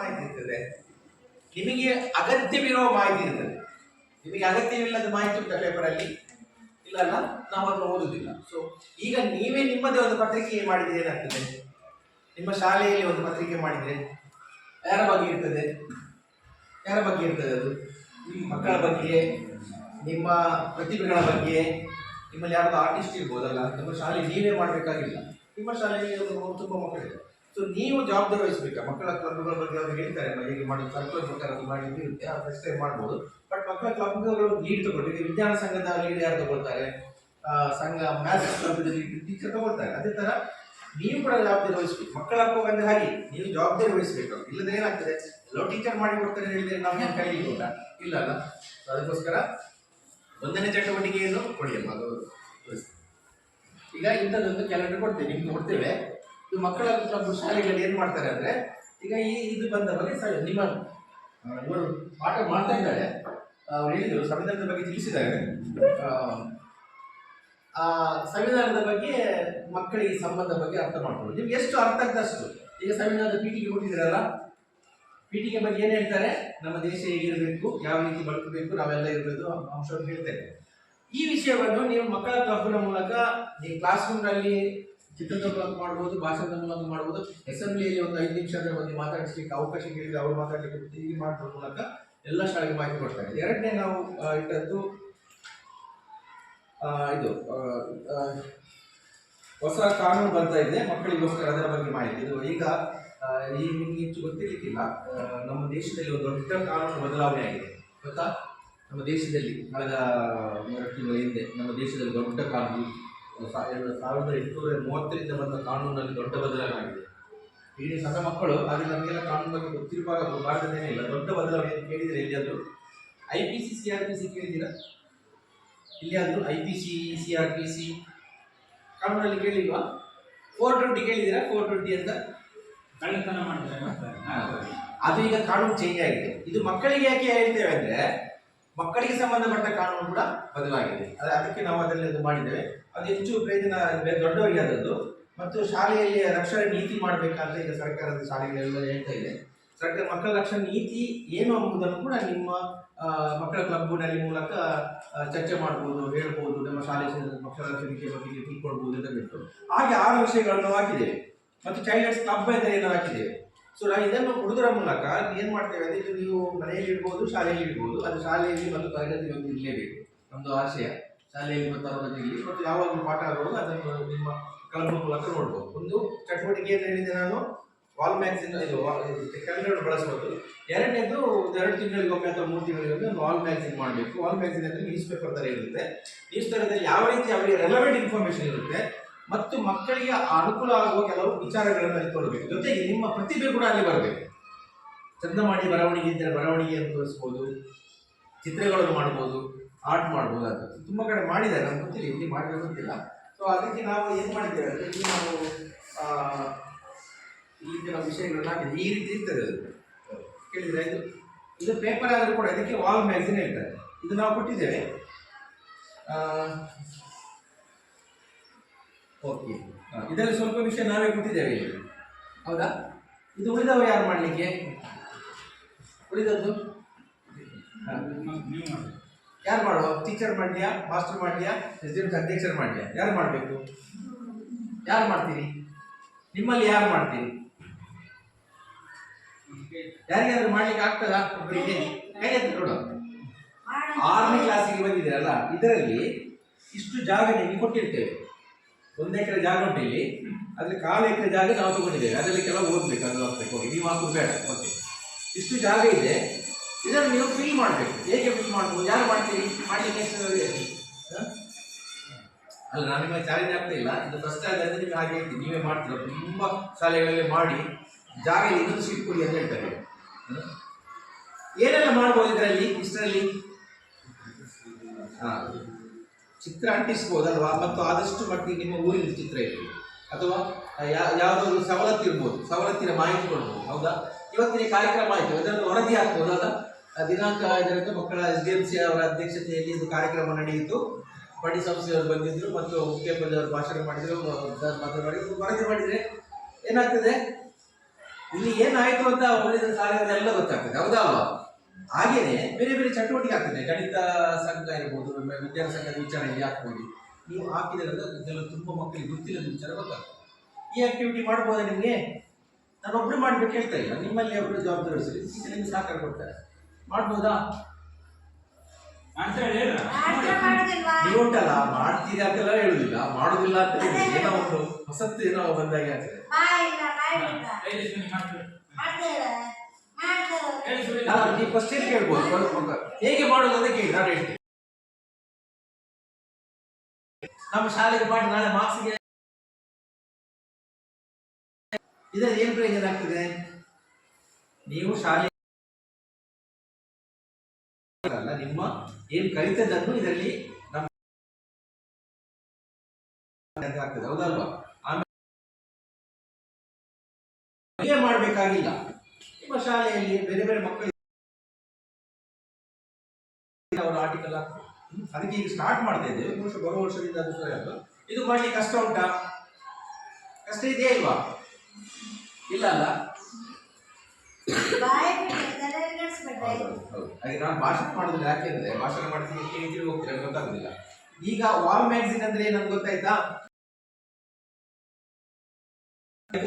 ಮಾಹಿತಿ ಇರ್ತದೆ ನಿಮಗೆ ಅಗತ್ಯವಿರುವ ಮಾಹಿತಿ ಇರ್ತದೆ ನಿಮಗೆ ಅಗತ್ಯವಿಲ್ಲದ ಮಾಹಿತಿ ಉಂಟ ಪೇಪರಲ್ಲಿ? ಇಲ್ಲ ನಾವು ಅದನ್ನು ಓದುದಿಲ್ಲ. ಸೊ ಈಗ ನೀವೇ ನಿಮ್ಮದೇ ಒಂದು ಪತ್ರಿಕೆ ಮಾಡಿದ್ರೆ ಏನಾಗ್ತದೆ? ನಿಮ್ಮ ಶಾಲೆಯಲ್ಲಿ ಒಂದು ಪತ್ರಿಕೆ ಮಾಡಿದ್ರೆ ಯಾರ ಬಗ್ಗೆ ಇರ್ತದೆ? ಯಾರ ಬಗ್ಗೆ ಇರ್ತದೆ ಅದು? ನಿಮ್ಮ ಮಕ್ಕಳ ಬಗ್ಗೆ, ನಿಮ್ಮ ಪ್ರತಿಭೆಗಳ ಬಗ್ಗೆ, ನಿಮ್ಮಲ್ಲಿ ಯಾರಾದರೂ ಆರ್ಟಿಸ್ಟ್ ಇರ್ಬೋದಲ್ಲ, ನಿಮ್ಮ ಶಾಲೆ ನೀವೇ ಮಾಡಬೇಕಾಗಿಲ್ಲ. ನಿಮ್ಮ ಶಾಲೆಯಲ್ಲಿ ಒಂದು ತುಂಬ ಮಕ್ಕಳಿದೆ ಸೊ ನೀವು ಜವಾಬ್ದಾರಿ ವಹಿಸಬೇಕು. ಮಕ್ಕಳ ಕ್ಲಬ್ಗಳ ಬಗ್ಗೆ ಅವ್ರು ಹೇಳ್ತಾರೆ ಹೇಗೆ ಮಾಡೋದು ಸರ್ಕಲ್ ಪ್ರಕಾರ ಮಾಡಿ ಇರುತ್ತೆ ಆ ಟೈಮ್ ಮಾಡ್ಬೋದು. ಬಟ್ ಮಕ್ಕಳ ಕ್ಲಬ್ಗಳು ಲೀಡ್ ತಗೊಳ್ಳಿ ಈಗ ವಿಜ್ಞಾನ ಸಂಘದ ಲೀಡ್ ಯಾರು ತಗೊಳ್ತಾರೆ? ಸಂಘ ಮ್ಯಾಥ್ಸ್ ಕ್ಲಬ್ದ ಲೀಡ್ ಟೀಚರ್ ತಗೊಳ್ತಾರೆ. ಅದೇ ಥರ ನೀವು ಕೂಡ ಜವಾಬ್ದಾರಿ ವಹಿಸ್ಬೇಕು. ಮಕ್ಕಳ ಹಕ್ಕು ಹಾಗೆ ನೀವು ಜವಾಬ್ದಾರಿ ವಹಿಸ್ಬೇಕು. ಇಲ್ಲದ್ರೆ ಏನಾಗ್ತದೆ? ಎಲ್ಲೋ ಟೀಚರ್ ಮಾಡಿ ಕೊಡ್ತಾರೆ ಹೇಳಿದ್ರೆ ನಾವು ಏನು ಉಂಟಾ ಇಲ್ಲ ಅಲ್ಲ? ಅದಕ್ಕೋಸ್ಕರ ಒಂದನೇ ಚಟುವಟಿಕೆಯನ್ನು ಕೊಡಿಯಮ್ಮ ಅದು. ಈಗ ಇಂಥದ್ದೊಂದು ಕ್ಯಾಲೆಂಡರ್ ಕೊಡ್ತೇವೆ ನಿಮ್ಗೆ ಕೊಡ್ತೇವೆ ಇದು ಮಕ್ಕಳ ಶಾಲೆಗಳಲ್ಲಿ ಏನು ಮಾಡ್ತಾರೆ ಅಂದ್ರೆ ಈಗ ಈ ಇದು ಬಂದ ಬಗ್ಗೆ ನಿಮ್ಮ ಇವರು ಪಾಠ ಮಾಡ್ತಾ ಇದ್ದಾರೆ. ಅವ್ರು ಹೇಳಿದರು ಸಂವಿಧಾನದ ಬಗ್ಗೆ ತಿಳಿಸಿದ್ದಾರೆ. ಆ, ಸಂವಿಧಾನದ ಬಗ್ಗೆ ಮಕ್ಕಳಿಗೆ ಸಂಬಂಧ ಬಗ್ಗೆ ಅರ್ಥ ಮಾಡ್ಕೊಳ್ಳಿ ನಿಮ್ಗೆ ಎಷ್ಟು ಅರ್ಥ ಆಗ್ತಷ್ಟು ಈಗ ಸಂವಿಧಾನದ ಪೀಠಿಗೆ ಕೊಟ್ಟಿದ್ದೀರಲ್ಲ ಪೀಠಿಗೆ ಬಗ್ಗೆ ಏನು ಹೇಳ್ತಾರೆ? ನಮ್ಮ ದೇಶ ಹೇಗಿರಬೇಕು ಯಾವ ರೀತಿ ಬದುಕಬೇಕು ನಾವೆಲ್ಲ ಇರಬೇಕು ಅಂಶವನ್ನು ಹೇಳ್ತೇವೆ ಈ ವಿಷಯವನ್ನು ನೀವು ಮಕ್ಕಳ ಕ್ಲಬ್ನ ಮೂಲಕ ಈ ಕ್ಲಾಸ್ ರೂಮ್ನಲ್ಲಿ ಚಿತ್ರದ ಮೂಲಕ ಮಾಡ್ಬೋದು ಭಾಷಣದ ಮಾಡ್ಬೋದು. ಅಸೆಂಬ್ಲಿಯಲ್ಲಿ ಒಂದು ಐದು ನಿಮಿಷದ ಬಗ್ಗೆ ಮಾತಾಡಿಸ್ಲಿಕ್ಕೆ ಅವಕಾಶ ಕೇಳಿದ್ರೆ ಅವರು ಮಾತಾಡಲಿಕ್ಕೆ ಹೀಗೆ ಮಾಡೋದ್ರ ಮೂಲಕ ಎಲ್ಲ ಶಾಲೆಗೆ ಮಾಹಿತಿ ಕೊಡ್ತಾರೆ. ಎರಡನೇ ನಾವು ಇಟ್ಟದ್ದು ಇದು ಹೊಸ ಕಾನೂನು ಬರ್ತಾ ಇದೆ, ಮಕ್ಕಳಿಗೋಸ್ಕರ ಅದರ ಬಗ್ಗೆ ಮಾಹಿತಿ. ಇದು ಈಗ ಈ ನಿಮ್ಗೆ ಹೆಚ್ಚು ಗೊತ್ತಿರ್ಲಿಕ್ಕಿಲ್ಲ. ನಮ್ಮ ದೇಶದಲ್ಲಿ ಒಂದು ದೊಡ್ಡ ಕಾನೂನು ಬದಲಾವಣೆ ಆಗಿದೆ. ಗೊತ್ತಾ? ನಮ್ಮ ದೇಶದಲ್ಲಿ, ಕಳೆದ ಎರಡು ತಿಂಗಳ ಹಿಂದೆ ನಮ್ಮ ದೇಶದಲ್ಲಿ ದೊಡ್ಡ ಕಾನೂನು ಎರಡು ಸಾವಿರದ ಎಂಟುನೂರ ಮೂವತ್ತರಿಂದ ಬಂದ ಕಾನೂನಲ್ಲಿ ದೊಡ್ಡ ಬದಲಾವಣೆ ಆಗಿದೆ ಈಗ ನೀವು ಸಣ್ಣ ಮಕ್ಕಳು ಆದರೆ ನಮಗೆಲ್ಲ ಕಾನೂನು ಬಗ್ಗೆ ಗೊತ್ತಿರುವಾಗ ಭಾರತದೇನೇ ಇಲ್ಲ. ದೊಡ್ಡ ಬದಲಾವಣೆ ಅಂತ ಕೇಳಿದರೆ ಎಲ್ಲಿಯಾದರೂ? I P C C R P C ಕೇಳಿದ್ದೀರಾ? ಇಲ್ಲಿಯಾದರೂ I P C C R P C ಕಾನೂನಲ್ಲಿ ಕೇಳಿಲ್ವಾ? ಫೋರ್ ಟ್ವೆಂಟಿ ಕೇಳಿದ್ದೀರಾ? ಫೋರ್ ಟ್ವೆಂಟಿ ಅಂತ? ಕಳ್ಳತನ ಮಾಡ್ತಾರೆ ಅದು ಈಗ ಕಾನೂನು ಚೇಂಜ್ ಆಗಿದೆ. ಇದು ಮಕ್ಕಳಿಗೆ ಯಾಕೆ ಹೇಳ್ತೇವೆ ಅಂದ್ರೆ ಮಕ್ಕಳಿಗೆ ಸಂಬಂಧಪಟ್ಟ ಕಾನೂನು ಕೂಡ ಬದಲಾಗಿದೆ. ಅದ- ಅದಕ್ಕೆ ನಾವು ಅದರಲ್ಲಿ ಅದು ಮಾಡಿದ್ದೇವೆ. ಅದು ಹೆಚ್ಚು ಪ್ರಯೋಜನ ದೊಡ್ಡವರಿಗೆ ಅದರದ್ದು ಮತ್ತು ಶಾಲೆಯಲ್ಲಿ ರಕ್ಷಣೆ ನೀತಿ ಮಾಡಬೇಕಾದ್ರೆ ಈಗ ಸರ್ಕಾರದ ಶಾಲೆಗಳೆಲ್ಲ ಹೇಳ್ತಾ ಇದೆ. ಸರ್ಕಾರ ಮಕ್ಕಳ ರಕ್ಷಣೆ ನೀತಿ ಏನು ಎಂಬುದನ್ನು ಕೂಡ ನಿಮ್ಮ ಮಕ್ಕಳ ಕ್ಲಬ್ನಲ್ಲಿ ಮೂಲಕ ಚರ್ಚೆ ಮಾಡ್ಬೋದು, ಹೇಳ್ಬೋದು, ನಮ್ಮ ಶಾಲೆ ಮಕ್ಕಳ ರಕ್ಷಣೆ ಬಗ್ಗೆ ತಿಳ್ಕೊಳ್ಬೋದು ಅಂತ ಬಿಟ್ಟು. ಹಾಗೆ ಆರು ವಿಷಯಗಳನ್ನು ಹಾಕಿದ್ದೇವೆ. ಮತ್ತು ಚೈಲ್ಡ್ಸ್ ಕ್ಲಬ್ ಅಂತ ಏನು ಹಾಕಿದ್ದೇವೆ? ಸೊ ನಾವು ಇದನ್ನು ಹುಡುಗರ ಮೂಲಕ ಏನು ಮಾಡ್ತೇವೆ ಅಂದರೆ ಇದು ನೀವು ಮನೆಯಲ್ಲಿ ಇಡ್ಬೋದು, ಶಾಲೆಯಲ್ಲಿ ಇಡ್ಬೋದು. ಅದು ಶಾಲೆಯಲ್ಲಿ ಮತ್ತು ತರಗತಿ ಒಂದು ಇರಲೇಬೇಕು. ನಮ್ಮದು ಆಶಯ. ಶಾಲೆಯಲ್ಲಿ ಮತ್ತು ತರಗತಿಯಲ್ಲಿ ಮತ್ತು ಯಾವಾಗಲೂ ಪಾಠ ಆಗುವಾಗ ಅದನ್ನು ನಿಮ್ಮ ಕ್ಲಬ್ ಮೂಲಕ ನೋಡ್ಬೋದು. ಒಂದು ಚಟುವಟಿಕೆ ಏನು ಹೇಳಿದೆ ನಾನು. ವಾಲ್ ಮ್ಯಾಗ್ಝಿನ್ ಇದು ಕ್ಯಾಲೆಂಡರ್ ಬಳಸ್ಬೋದು. ಎರಡನೇದು ಎರಡು ತಿಂಗಳಿಗೊಮ್ಮೆ ಅಥವಾ ಮೂರು ತಿಂಗಳಿಗೊಮ್ಮೆ ಒಂದು ವಾಲ್ ಮ್ಯಾಗ್ಝಿನ್ ಮಾಡಬೇಕು. ವಾಲ್ ಮ್ಯಾಗ್ಝಿನ್ ಅಂದರೆ ನ್ಯೂಸ್ ಪೇಪರ್ ಥರ ಇರುತ್ತೆ. ನ್ಯೂಸ್ ಪೇಪರ್ದಲ್ಲಿ ಯಾವ ರೀತಿ ಅವರಿಗೆ ರೆಲವೆಂಟ್ ಇನ್ಫಾರ್ಮೇಷನ್ ಇರುತ್ತೆ ಮತ್ತು ಮಕ್ಕಳಿಗೆ ಅನುಕೂಲ ಆಗುವ ಕೆಲವು ವಿಚಾರಗಳನ್ನು ಅಲ್ಲಿ ತೋರಬೇಕು. ಜೊತೆಗೆ ನಿಮ್ಮ ಪ್ರತಿಭೆ ಕೂಡ ಅಲ್ಲಿ ಬರಬೇಕು. ಚಂದ ಮಾಡಿ ಬರವಣಿಗೆ ಇದ್ದರೆ ಬರವಣಿಗೆಯನ್ನು ತೋರಿಸ್ಬೋದು. ಚಿತ್ರಗಳನ್ನು ಮಾಡ್ಬೋದು ಆರ್ಟ್ ಮಾಡ್ಬೋದು ಅಂತ ತುಂಬ ಕಡೆ ಮಾಡಿದ್ದಾರೆ, ನಮ್ಗೆ ಗೊತ್ತಿಲ್ಲ, ಇಲ್ಲಿ ಮಾಡಿದ್ರೆ ಗೊತ್ತಿಲ್ಲ. ಸೊ ಅದಕ್ಕೆ ನಾವು ಏನು ಮಾಡಿದ್ದೇವೆ ಅಂದರೆ, ಇಲ್ಲಿ ನಾವು ಈ ಕೆಲವು ವಿಷಯಗಳನ್ನ ಹಾಕಿದ್ವಿ ಈ ರೀತಿ ಇರ್ತದೆ ಕೇಳಿದ್ರೆ ಇದು ಇದು ಪೇಪರ್ ಆದರೂ ಕೂಡ ಇದಕ್ಕೆ ವಾಲ್ ಮ್ಯಾಗ್ಝಿನ್ ಹೇಳ್ತಾರೆ. ಇದು ನಾವು ಕೊಟ್ಟಿದ್ದೇವೆ. ಓಕೆ. ಇದರಲ್ಲಿ ಸ್ವಲ್ಪ ವಿಷಯ ನಾವೇ ಕೊಟ್ಟಿದ್ದೇವೆ ಇಲ್ಲಿ. ಹೌದಾ? ಇದು ಉಳಿದವ ಯಾರು ಮಾಡಲಿಕ್ಕೆ? ಉಳಿದದ್ದು? ಯಾರು ಮಾಡುವ? ಟೀಚರ್ ಮಾಡ್ಲಿಯಾ? ಮಾಸ್ಟರ್ ಮಾಡ್ಲಿಯಾ? ಪ್ರೆಸಿಡೆಂಟ್ ಅಧ್ಯಕ್ಷರು ಮಾಡ್ಲಿಯಾ? ಯಾರು ಮಾಡಬೇಕು? ಯಾರು ಮಾಡ್ತೀರಿ? ನಿಮ್ಮಲ್ಲಿ ಯಾರು ಮಾಡ್ತೀರಿ? ಯಾರಿಗಾದ್ರೂ ಮಾಡ್ಲಿಕ್ಕೆ ಆಗ್ತದಾ ಒಬ್ಬರಿಗೆ ಕೈ ಎತ್ತಿ ನೋಡು ಆರನೇ ಕ್ಲಾಸಿಗೆ ಬಂದಿದ್ದೀರಲ್ಲ ಇದರಲ್ಲಿ ಇಷ್ಟು ಜಾಗ ನಿಮಗೆ ಕೊಟ್ಟಿರ್ತೇವೆ. ಒಂದು ಎಕರೆ ಜಾಗ ಉಂಟು ಇಲ್ಲಿ. ಅದ್ರ ಕಾಲು ಎಕರೆ ಜಾಗ ನಾವು ತಗೊಂಡಿದ್ದೇವೆ. ಅದರಲ್ಲಿ ಕೆಲವು ಓದ್ಬೇಕು ಅದು ಹೋಗ್ಬೇಕು ಹೋಗಿ ನೀವು ಹಾಕೋದು ಬೇಡ. ಓಕೆ ಇಷ್ಟು ಜಾಗ ಇದೆ. ಇದನ್ನು ನೀವು ಫಿಲ್ ಮಾಡಬೇಕು. ಹೇಗೆ ಫಿಲ್ ಮಾಡ್ಬೋದು ಯಾರು ಮಾಡ್ತೀರಿ? ಮಾಡಲಿಕ್ಕೆ? ಅಲ್ಲ, ನಾನು ನಿಮಗೆ ಚಾಲೆಂಜ್ ಆಗ್ತಾ ಇಲ್ಲ. ಇದು ಫಸ್ಟ್ ಅಂದರೆ ನಿಮಗೆ ಹಾಗೆ ಹೇಳ್ತೀನಿ. ನೀವೇ ಮಾಡ್ತೀರ. ತುಂಬ ಶಾಲೆಗಳಲ್ಲಿ ಮಾಡಿ ಜಾಗ ಇನ್ನೊಂದು ಸೀಟ್ ಕೊಡಿ ಅಂತ ಹೇಳ್ತಾರೆ? ಏನೆಲ್ಲ ಮಾಡ್ಬೋದು ಇದರಲ್ಲಿ, ಇಷ್ಟರಲ್ಲಿ? ಹಾ. ಚಿತ್ರ ಅಂಟಿಸ್ಬೋದಲ್ವಾ? ಮತ್ತು ಆದಷ್ಟು ಮಟ್ಟಿಗೆ ನಿಮ್ಮ ಊರಿನ ಚಿತ್ರ ಇರಲಿ. ಅಥವಾ ಯಾವ ಯಾವುದಾದ್ರು ಸವಲತ್ತು ಇರ್ಬೋದು. ಸವಲತ್ತಿನ ಮಾಹಿತಿ ಕೊಡ್ಬೋದು. ಹೌದಾ? ಇವತ್ತಿನ ಕಾರ್ಯಕ್ರಮ ಆಯಿತು. ಅದನ್ನು ವರದಿ ಹಾಕ್ಬೋದು ಅಲ್ಲ ದಿನಾಂಕ ಇದರಿಂದ ಮಕ್ಕಳ ಎಸ್ ಡಿ ಎಂ ಸಿ ಅವರ ಅಧ್ಯಕ್ಷತೆಯಲ್ಲಿ ಒಂದು ಕಾರ್ಯಕ್ರಮ ನಡೆಯಿತು. ಪಡಿ ಸಂಸ್ಥೆಯವರು ಬಂದಿದ್ದರು ಮತ್ತು ಮುಖ್ಯಮಂತ್ರಿಯವರು ಭಾಷಣ ಮಾಡಿದರು. ಮಾತನಾಡಿ ವರದಿ ಮಾಡಿದರೆ ಏನಾಗ್ತದೆ? ಇಲ್ಲಿ ಏನಾಯಿತು ಅಂತ ಉಳಿದ ಎಲ್ಲ ಗೊತ್ತಾಗ್ತದೆ. ಹೌದಾ ಅಲ್ವಾ? ಹಾಗೇನೆ ಬೇರೆ ಬೇರೆ ಚಟುವಟಿಕೆ ಆಗ್ತದೆ. ಗಣಿತ ಸಂಘ ಇರ್ಬೋದು ವಿಜ್ಞಾನ ಸಂಘದ ವಿಚಾರ ಇಲ್ಲಿ ಹಾಕ್ಬೋದು ನೀವು ಹಾಕಿದ್ರೆ ಕೆಲವು ತುಂಬ ಮಕ್ಕಳಿಗೆ ಗೊತ್ತಿಲ್ಲದ ವಿಚಾರ ಗೊತ್ತಾಗ್ತದೆ. ಈ ಆಕ್ಟಿವಿಟಿ ಮಾಡ್ಬೋದಾ ನಿಮಗೆ? ನಾನು ಒಬ್ರು ಮಾಡ್ಬೇಕು ಹೇಳ್ತಾ ಇಲ್ಲ. ನಿಮ್ಮಲ್ಲಿ ಒಬ್ರು ಜವಾಬ್ದಾರಿ ಸರಿ? ನಿಮ್ಗೆ ಸಹಕಾರ ಕೊಡ್ತಾರೆ. ಮಾಡ್ಬೋದಾ? ನೀವುಂಟಲ್ಲ ಮಾಡ್ತೀರಿ ಅಂತೆಲ್ಲ ಹೇಳುದಿಲ್ಲ. ಮಾಡುದಿಲ್ಲ ಅಂತ. ಏನೋ ಒಂದು ಹೊಸತ್ತು ಏನೋ ಬಂದಾಗೆ ಆಗ್ತದೆ. ನೀವು ಫಸ್ಟ್ ಏನು ಕೇಳ್ಬೋದು? ಹೇಗೆ. ಮಾಡೋದು ಅಂತ ಕೇಳಿ, ನಾನು ಹೇಳ್ತೀನಿ. ನಮ್ಮ ಶಾಲೆಗೆ ಮಾಡಿ ನಾಳೆ ಮಾರ್ಕ್ಸ್ಗೆ. ಇದರ ಏನ್ ಪ್ರಯೋಜನ ಆಗ್ತದೆ? ನೀವು ಶಾಲೆ ಅಲ್ಲ, ನಿಮ್ಮ ಏನ್ ಕಲಿತದನ್ನು ಇದರಲ್ಲಿ ನಮ್ಮ ಆಗ್ತದೆ, ಹೌದಲ್ವಾ? ಆಮೇಲೆ ಮಾಡ್ಬೇಕಾಗಿಲ್ಲ? ನಿಮ್ಮ ಶಾಲೆಯಲ್ಲಿ ಬೇರೆ ಬೇರೆ ಮಕ್ಕಳು ಅವರ ಆರ್ಟಿಕಲ್ ಅದಕ್ಕೆ ಈಗ ಸ್ಟಾರ್ಟ್ ಮಾಡ್ತಾ ಇದ್ದೇವೆ. ವರ್ಷ ಬರುವ ವರ್ಷದಿಂದ ಅದು ಇದು ಮಾಡ್ಲಿಕ್ಕೆ ಕಷ್ಟ ಉಂಟಾ? ಕಷ್ಟ ಇದೆಯಾ ಇಲ್ವಾ? ಇಲ್ಲ ಅಲ್ಲ? ಹೌದು. ಹಾಗೆ ನಾನು ಭಾಷಣ ಮಾಡೋದಿಲ್ಲ ಯಾಕೆಂದ್ರೆ ಭಾಷಣ ಮಾಡ್ತೀನಿ ತಿರುಗಿ ಹೋಗ್ತೀರ ಗೊತ್ತಾಗುದಿಲ್ಲ. ಈಗ ವಾಲ್ ಮ್ಯಾಗ್ಝಿನ್ ಅಂದ್ರೆ ಏನಂತ ಗೊತ್ತಾಯ್ತಾ?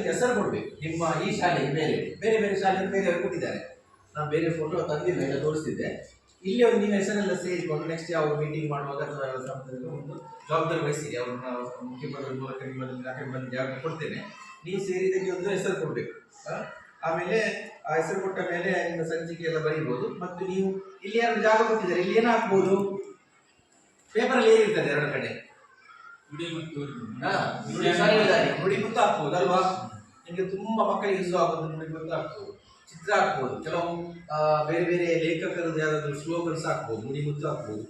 ಹೆಸರು ಕೊಡ್ಬೇಕು. ನಿಮ್ಮ ಈ ಶಾಲೆಗೆ ಬೇರೆ ಬೇರೆ ಬೇರೆ ಶಾಲೆಯಲ್ಲಿ ಬೇರೆ ಕೊಟ್ಟಿದ್ದಾರೆ? ನಾನು ಬೇರೆ ಫೋಟೋ ತಂದಿಲ್ಲ ಇಲ್ಲ ತೋರಿಸ್ತಿದ್ದೆ. ಇಲ್ಲಿ ಒಂದು ನೀವು ಹೆಸರೆಲ್ಲ ಸೇರಿಕೊಂಡು ನೆಕ್ಸ್ಟ್ ಯಾವ ಮೀಟಿಂಗ್ ಮಾಡುವಾಗ ಅಥವಾ ಯಾವ ಒಂದು ಜವಾಬ್ದಾರಿ ವಹಿಸಿದೆ ಅವ್ರನ್ನ ಮುಖ್ಯಮಂತ್ರಿ ಮೂಲಕ ನಿಮ್ಮಲ್ಲಿ ಹಾಕಿ ಬಂದು ಜಾಗ ಕೊಡ್ತೇನೆ. ನೀವು ಸೇರಿದಕ್ಕೆ ಒಂದು ಹೆಸರು ಕೊಡಬೇಕು. ಆಮೇಲೆ ಆ ಹೆಸರು ಕೊಟ್ಟ ಮೇಲೆ ನಿಮ್ಮ ಸಂಚಿಕೆ ಎಲ್ಲ ಬರೀಬಹುದು ಮತ್ತು ನೀವು ಇಲ್ಲಿ ಯಾರು ಜಾಗ ಕೊಟ್ಟಿದ್ದಾರೆ ಇಲ್ಲಿ ಏನಾಗ್ಬೋದು ಹಾಕ್ಬೋದು? ಪೇಪರಲ್ಲಿ ಏನಿರ್ತದೆ ಎರಡು ಕಡೆ. ನುಡಿ ಮುತ್ತು ಹಾಕ್ಬೋದು ಅಲ್ವಾ? ನಿಮಗೆ ತುಂಬ ಮಕ್ಕಳಿಗೆ ಯೂಸ್ ಆಗೋದು ನಿಮಗೆ ಗೊತ್ತಾಗ್ತದೆ ಚಿತ್ರ ಹಾಕ್ಬೋದು. ಕೆಲವು ಬೇರೆ ಬೇರೆ ಲೇಖಕರದ್ದು ಯಾವ್ದಾದ್ರು ಸ್ಲೋಗನ್ಸ್ ಹಾಕ್ಬೋದು, ಮುಡಿ ಮುತ್ತು ಹಾಕ್ಬೋದು.